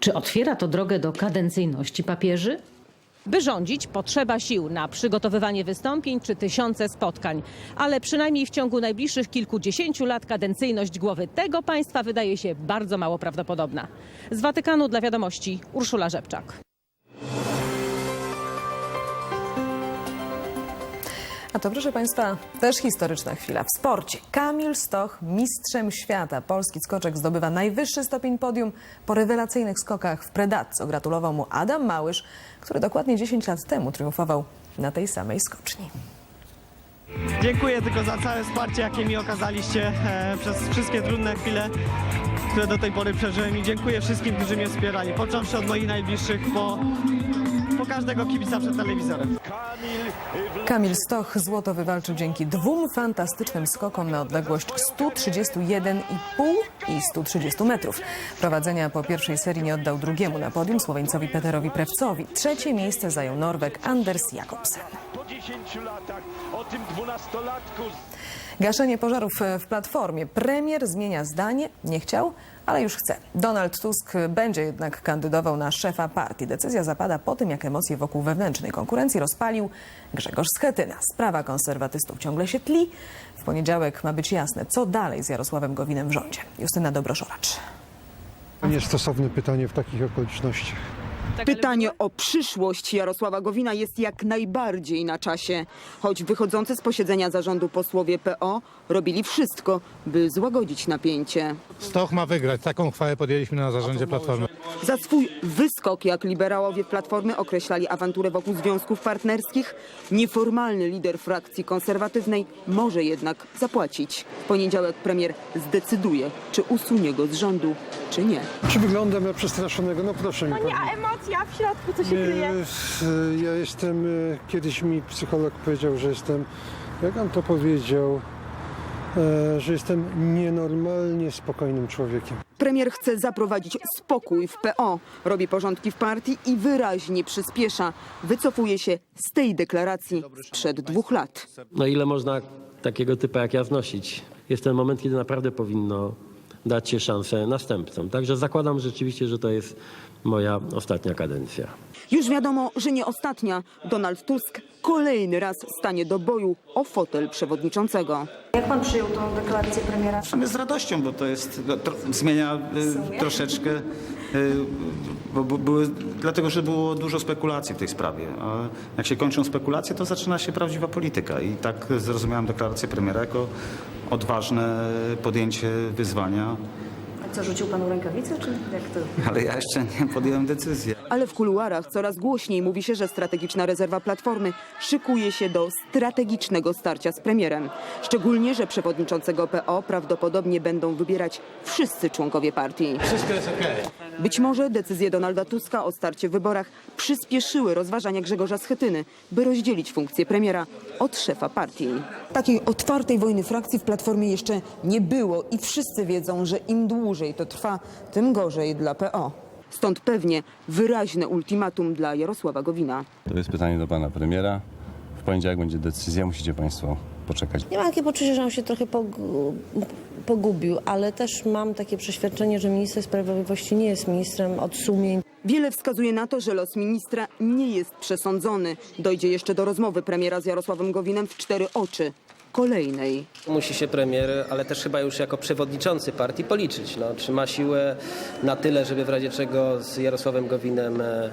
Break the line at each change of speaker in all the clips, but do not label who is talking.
Czy otwiera to drogę do kadencyjności papieży?
By rządzić, potrzeba sił na przygotowywanie wystąpień czy tysiące spotkań. Ale przynajmniej w ciągu najbliższych kilkudziesięciu lat kadencyjność głowy tego państwa wydaje się bardzo mało prawdopodobna. Z Watykanu dla wiadomości Urszula Rzepczak.
A to proszę Państwa, też historyczna chwila w sporcie. Kamil Stoch, mistrzem świata. Polski skoczek zdobywa najwyższy stopień podium po rewelacyjnych skokach w Predatco. Gratulował mu Adam Małysz, który dokładnie 10 lat temu triumfował na tej samej skoczni.
Dziękuję tylko za całe wsparcie, jakie mi okazaliście e, przez wszystkie trudne chwile, które do tej pory przeżyłem i dziękuję wszystkim, którzy mnie wspierali, począwszy od moich najbliższych, po, po każdego kibica przed telewizorem.
Kamil Stoch złoto wywalczył dzięki dwóm fantastycznym skokom na odległość 131,5 i 130 metrów. Prowadzenia po pierwszej serii nie oddał drugiemu na podium Słoweńcowi Peterowi Prewcowi. Trzecie miejsce zajął Norweg Anders Jakobsen.
Po 10 latach o tym dwunastolatku
Gaszenie pożarów w Platformie. Premier zmienia zdanie, nie chciał, ale już chce. Donald Tusk będzie jednak kandydował na szefa partii. Decyzja zapada po tym, jak emocje wokół wewnętrznej konkurencji rozpalił Grzegorz Schetyna. Sprawa konserwatystów ciągle się tli. W poniedziałek ma być jasne, co dalej z Jarosławem Gowinem w rządzie. Justyna Dobroszoracz.
Niestosowne pytanie w takich okolicznościach.
Pytanie o przyszłość Jarosława Gowina jest jak najbardziej na czasie. Choć wychodzący z posiedzenia zarządu posłowie PO robili wszystko, by złagodzić napięcie.
Stoch ma wygrać. Taką chwałę podjęliśmy na zarządzie Platformy.
Za swój wyskok, jak liberałowie Platformy określali awanturę wokół związków partnerskich, nieformalny lider frakcji konserwatywnej może jednak zapłacić. W poniedziałek premier zdecyduje, czy usunie go z rządu, czy nie.
Czy wyglądam na przestraszonego? No proszę mi
a emocja w środku, co się kryje?
E, Ja jestem, e, kiedyś mi psycholog powiedział, że jestem, jak on to powiedział, e, że jestem nienormalnie spokojnym człowiekiem.
Premier chce zaprowadzić spokój w PO, robi porządki w partii i wyraźnie przyspiesza. Wycofuje się z tej deklaracji sprzed dwóch lat.
No ile można takiego typa jak ja znosić? Jest ten moment, kiedy naprawdę powinno dać się szansę następcom. Także zakładam rzeczywiście, że to jest moja ostatnia kadencja.
Już wiadomo, że nie ostatnia. Donald Tusk kolejny raz stanie do boju o fotel przewodniczącego.
Jak pan przyjął tą deklarację premiera?
W sumie z radością, bo to jest, no, tro, zmienia y, troszeczkę, y, bo, bo były, dlatego że było dużo spekulacji w tej sprawie. A jak się kończą spekulacje, to zaczyna się prawdziwa polityka. I tak zrozumiałem deklarację premiera jako odważne podjęcie wyzwania,
co, rzucił panu rękawicę, czy jak to?
ale ja jeszcze nie podjąłem decyzji.
Ale w kuluarach coraz głośniej mówi się, że strategiczna rezerwa Platformy szykuje się do strategicznego starcia z premierem. Szczególnie, że przewodniczącego PO prawdopodobnie będą wybierać wszyscy członkowie partii.
Wszystko jest okej.
Być może decyzje Donalda Tuska o starcie w wyborach przyspieszyły rozważania Grzegorza Schetyny, by rozdzielić funkcję premiera od szefa partii. Takiej otwartej wojny frakcji w Platformie jeszcze nie było i wszyscy wiedzą, że im dłużej to trwa, tym gorzej dla PO. Stąd pewnie wyraźne ultimatum dla Jarosława Gowina.
To jest pytanie do pana premiera. W poniedziałek będzie decyzja, musicie państwo poczekać.
Ja mam takie poczucie, że on się trochę pogu- pogubił, ale też mam takie przeświadczenie, że minister sprawiedliwości nie jest ministrem od sumień.
Wiele wskazuje na to, że los ministra nie jest przesądzony. Dojdzie jeszcze do rozmowy premiera z Jarosławem Gowinem w cztery oczy. Kolejnej.
Musi się premier, ale też chyba już jako przewodniczący partii policzyć. No, czy ma siłę na tyle, żeby w razie czego z Jarosławem Gowinem e,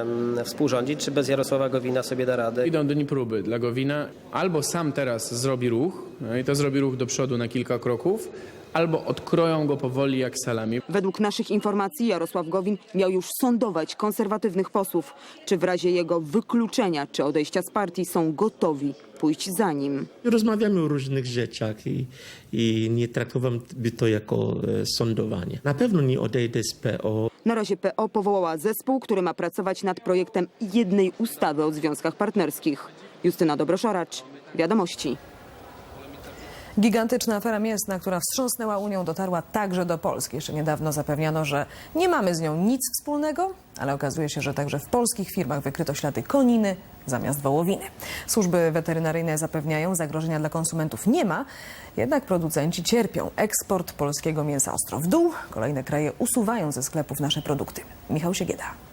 em, współrządzić, czy bez Jarosława Gowina sobie da radę?
Idą dni próby dla Gowina. Albo sam teraz zrobi ruch, no i to zrobi ruch do przodu na kilka kroków, albo odkroją go powoli jak salami.
Według naszych informacji Jarosław Gowin miał już sądować konserwatywnych posłów, czy w razie jego wykluczenia czy odejścia z partii są gotowi pójść za nim.
Rozmawiamy o różnych rzeczach i, i nie traktowałbym to jako e, sądowanie. Na pewno nie odejdę z PO.
Na razie PO powołała zespół, który ma pracować nad projektem jednej ustawy o związkach partnerskich. Justyna Dobroszoracz, Wiadomości.
Gigantyczna afera mięsna, która wstrząsnęła Unią, dotarła także do Polski. Jeszcze niedawno zapewniano, że nie mamy z nią nic wspólnego, ale okazuje się, że także w polskich firmach wykryto ślady koniny, zamiast wołowiny. Służby weterynaryjne zapewniają, zagrożenia dla konsumentów nie ma, jednak producenci cierpią. Eksport polskiego mięsa ostro w dół. Kolejne kraje usuwają ze sklepów nasze produkty. Michał Siegieda.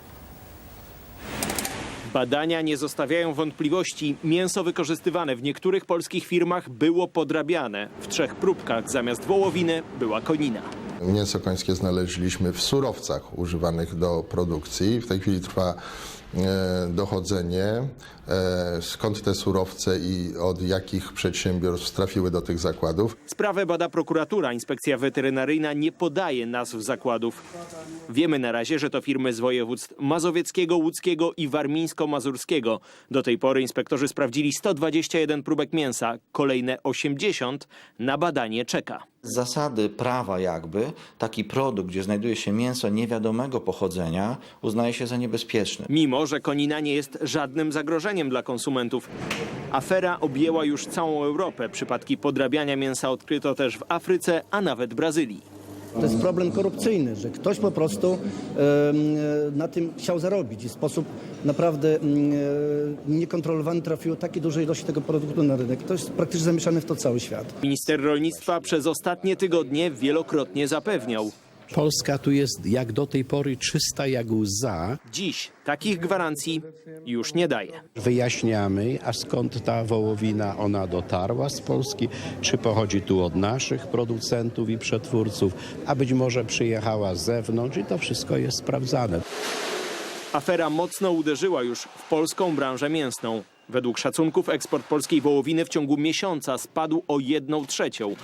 Badania nie zostawiają wątpliwości. Mięso wykorzystywane w niektórych polskich firmach było podrabiane. W trzech próbkach zamiast wołowiny była konina.
Mięso końskie znaleźliśmy w surowcach używanych do produkcji. W tej chwili trwa dochodzenie, e, skąd te surowce i od jakich przedsiębiorstw trafiły do tych zakładów.
Sprawę bada prokuratura. Inspekcja weterynaryjna nie podaje nazw zakładów. Wiemy na razie, że to firmy z województw mazowieckiego, łódzkiego i warmińsko-mazurskiego. Do tej pory inspektorzy sprawdzili 121 próbek mięsa. Kolejne 80 na badanie czeka.
Z zasady prawa jakby taki produkt, gdzie znajduje się mięso niewiadomego pochodzenia, uznaje się za niebezpieczny.
Mimo, że konina nie jest żadnym zagrożeniem dla konsumentów. Afera objęła już całą Europę. Przypadki podrabiania mięsa odkryto też w Afryce, a nawet Brazylii.
To jest problem korupcyjny, że ktoś po prostu e, na tym chciał zarobić i w sposób naprawdę e, niekontrolowany trafiło takie duże ilości tego produktu na rynek. To jest praktycznie zamieszany w to cały świat.
Minister rolnictwa przez ostatnie tygodnie wielokrotnie zapewniał.
Polska tu jest jak do tej pory czysta jak łza.
Dziś takich gwarancji już nie daje.
Wyjaśniamy, a skąd ta wołowina ona dotarła z Polski, czy pochodzi tu od naszych producentów i przetwórców, a być może przyjechała z zewnątrz i to wszystko jest sprawdzane.
Afera mocno uderzyła już w polską branżę mięsną. Według szacunków eksport polskiej wołowiny w ciągu miesiąca spadł o jedną trzecią.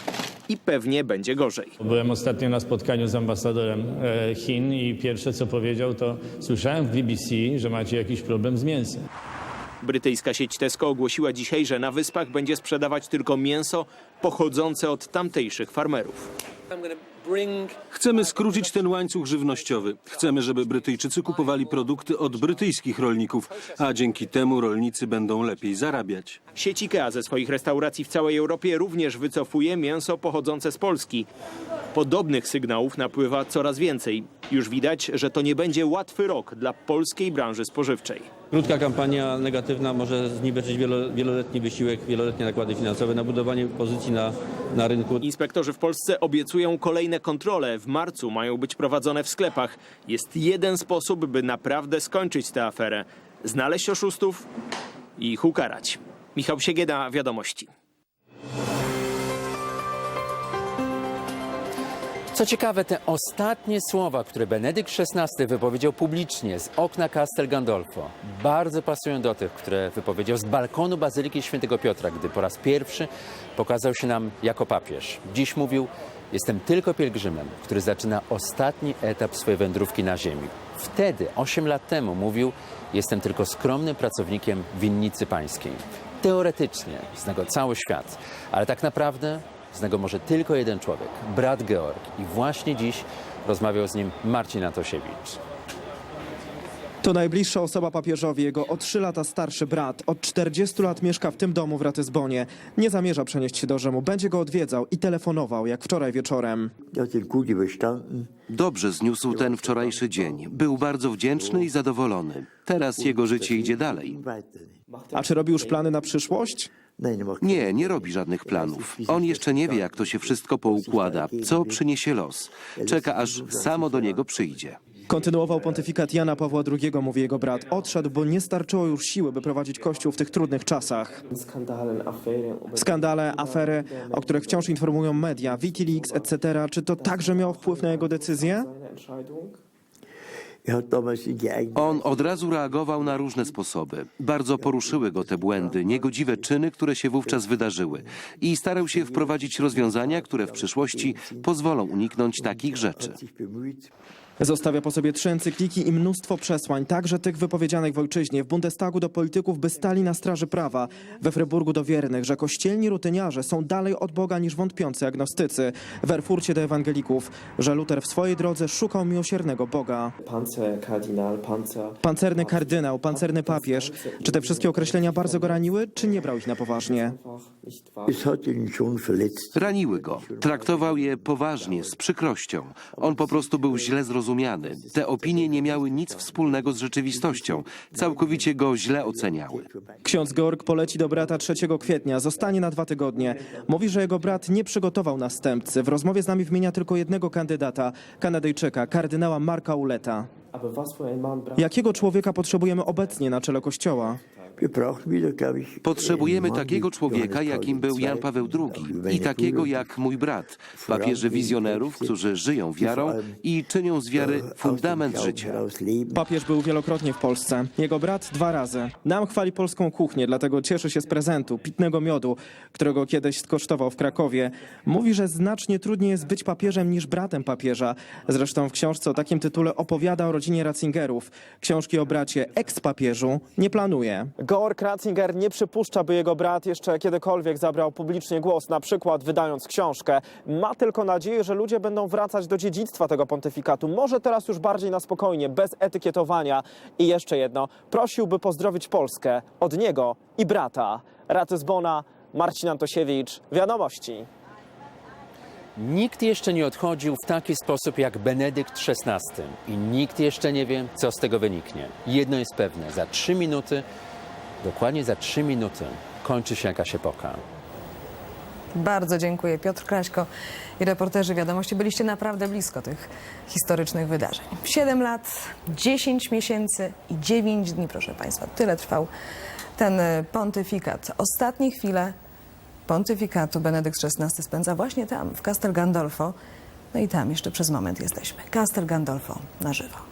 I pewnie będzie gorzej.
Byłem ostatnio na spotkaniu z ambasadorem e, Chin i pierwsze co powiedział to słyszałem w BBC, że macie jakiś problem z mięsem.
Brytyjska sieć Tesco ogłosiła dzisiaj, że na wyspach będzie sprzedawać tylko mięso pochodzące od tamtejszych farmerów.
Chcemy skrócić ten łańcuch żywnościowy. Chcemy, żeby Brytyjczycy kupowali produkty od brytyjskich rolników, a dzięki temu rolnicy będą lepiej zarabiać.
Sieć IKEA ze swoich restauracji w całej Europie również wycofuje mięso pochodzące z Polski. Podobnych sygnałów napływa coraz więcej. Już widać, że to nie będzie łatwy rok dla polskiej branży spożywczej.
Krótka kampania negatywna może zniweczyć wielo, wieloletni wysiłek, wieloletnie nakłady finansowe na budowanie pozycji na, na rynku.
Inspektorzy w Polsce obiecują kolejne kontrole. W marcu mają być prowadzone w sklepach. Jest jeden sposób, by naprawdę skończyć tę aferę. Znaleźć oszustów i ich ukarać. Michał Siegieda, Wiadomości.
Co ciekawe, te ostatnie słowa, które Benedykt XVI wypowiedział publicznie z okna Castel Gandolfo, bardzo pasują do tych, które wypowiedział z balkonu Bazyliki Świętego Piotra, gdy po raz pierwszy pokazał się nam jako papież. Dziś mówił, jestem tylko pielgrzymem, który zaczyna ostatni etap swojej wędrówki na ziemi. Wtedy, 8 lat temu, mówił, jestem tylko skromnym pracownikiem winnicy pańskiej. Teoretycznie zna go cały świat, ale tak naprawdę Zna go może tylko jeden człowiek, brat Georg. I właśnie dziś rozmawiał z nim Marcin Antosiewicz.
To najbliższa osoba papieżowi, jego o 3 lata starszy brat. Od 40 lat mieszka w tym domu w Ratyzbonie. Nie zamierza przenieść się do Rzymu. Będzie go odwiedzał i telefonował, jak wczoraj wieczorem.
Dobrze zniósł ten wczorajszy dzień. Był bardzo wdzięczny i zadowolony. Teraz jego życie idzie dalej.
A czy robi już plany na przyszłość?
Nie, nie robi żadnych planów. On jeszcze nie wie, jak to się wszystko poukłada, co przyniesie los. Czeka, aż samo do niego przyjdzie.
Kontynuował pontyfikat Jana Pawła II, mówi jego brat. Odszedł, bo nie starczyło już siły, by prowadzić kościół w tych trudnych czasach. Skandale, afery, o których wciąż informują media, Wikileaks, etc. Czy to także miało wpływ na jego decyzję?
On od razu reagował na różne sposoby. Bardzo poruszyły go te błędy, niegodziwe czyny, które się wówczas wydarzyły. I starał się wprowadzić rozwiązania, które w przyszłości pozwolą uniknąć takich rzeczy.
Zostawia po sobie trzy encykliki i mnóstwo przesłań, także tych wypowiedzianych w ojczyźnie, w Bundestagu do polityków, by stali na straży prawa, we Fryburgu do wiernych, że kościelni rutyniarze są dalej od Boga niż wątpiący agnostycy, w Erfurcie do ewangelików, że Luter w swojej drodze szukał miłosiernego Boga. Pancerny kardynał, pancerny papież. Czy te wszystkie określenia bardzo go raniły, czy nie brał ich na poważnie?
Raniły go. Traktował je poważnie, z przykrością. On po prostu był źle zrozumiany. Te opinie nie miały nic wspólnego z rzeczywistością. Całkowicie go źle oceniały.
Ksiądz Georg poleci do brata 3 kwietnia, zostanie na dwa tygodnie. Mówi, że jego brat nie przygotował następcy. W rozmowie z nami wymienia tylko jednego kandydata, Kanadyjczyka, kardynała Marka Uleta. Jakiego człowieka potrzebujemy obecnie na czele Kościoła?
Potrzebujemy takiego człowieka, jakim był Jan Paweł II i takiego jak mój brat, papieży wizjonerów, którzy żyją wiarą i czynią z wiary fundament życia.
Papież był wielokrotnie w Polsce. Jego brat dwa razy. Nam chwali polską kuchnię, dlatego cieszy się z prezentu, pitnego miodu, którego kiedyś skosztował w Krakowie. Mówi, że znacznie trudniej jest być papieżem niż bratem papieża. Zresztą w książce o takim tytule opowiada o rodzinie Ratzingerów. Książki o bracie eks-papieżu nie planuje. Georg Ratzinger nie przypuszcza, by jego brat jeszcze kiedykolwiek zabrał publicznie głos, na przykład wydając książkę. Ma tylko nadzieję, że ludzie będą wracać do dziedzictwa tego pontyfikatu. Może teraz już bardziej na spokojnie, bez etykietowania. I jeszcze jedno, prosiłby pozdrowić Polskę od niego i brata. Raty Bona, Marcin Antosiewicz, Wiadomości.
Nikt jeszcze nie odchodził w taki sposób jak Benedykt XVI i nikt jeszcze nie wie, co z tego wyniknie. Jedno jest pewne, za trzy minuty, dokładnie za trzy minuty kończy się jakaś epoka.
Bardzo dziękuję. Piotr Kraśko i reporterzy Wiadomości. Byliście naprawdę blisko tych historycznych wydarzeń. 7 lat, 10 miesięcy i 9 dni, proszę Państwa. Tyle trwał ten e, pontyfikat. Ostatnie chwile pontyfikatu Benedykt XVI spędza właśnie tam, w Castel Gandolfo. No i tam jeszcze przez moment jesteśmy. Castel Gandolfo na żywo.